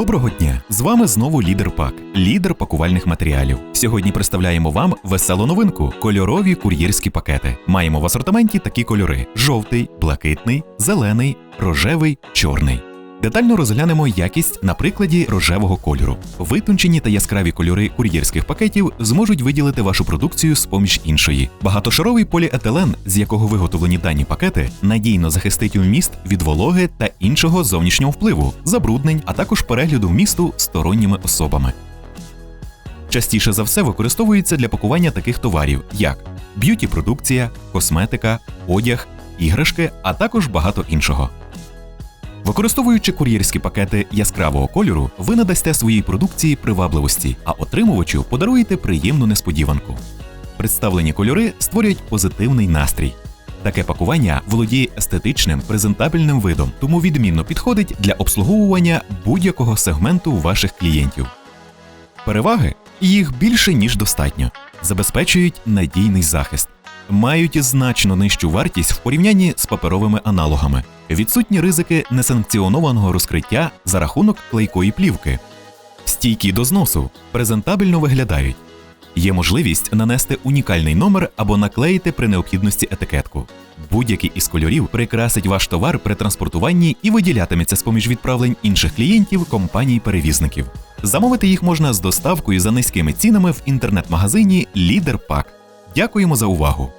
Доброго дня! З вами знову Лідер Пак, лідер пакувальних матеріалів. Сьогодні представляємо вам веселу новинку кольорові кур'єрські пакети. Маємо в асортименті такі кольори: жовтий, блакитний, зелений, рожевий, чорний. Детально розглянемо якість на прикладі рожевого кольору. Витончені та яскраві кольори кур'єрських пакетів зможуть виділити вашу продукцію з поміж іншої. Багатошаровий поліетилен, з якого виготовлені дані пакети, надійно захистить вміст від вологи та іншого зовнішнього впливу, забруднень, а також перегляду вмісту сторонніми особами. Частіше за все використовується для пакування таких товарів, як б'юті-продукція, косметика, одяг, іграшки, а також багато іншого. Використовуючи кур'єрські пакети яскравого кольору, ви надасте своїй продукції привабливості, а отримувачу подаруєте приємну несподіванку. Представлені кольори створюють позитивний настрій. Таке пакування володіє естетичним презентабельним видом, тому відмінно підходить для обслуговування будь-якого сегменту ваших клієнтів. Переваги їх більше ніж достатньо, забезпечують надійний захист, мають значно нижчу вартість в порівнянні з паперовими аналогами, відсутні ризики несанкціонованого розкриття за рахунок клейкої плівки, стійкі до зносу, презентабельно виглядають. Є можливість нанести унікальний номер або наклеїти при необхідності етикетку. Будь-який із кольорів прикрасить ваш товар при транспортуванні і виділятиметься з поміж відправлень інших клієнтів компаній-перевізників. Замовити їх можна з доставкою за низькими цінами в інтернет-магазині Лідер Пак. Дякуємо за увагу!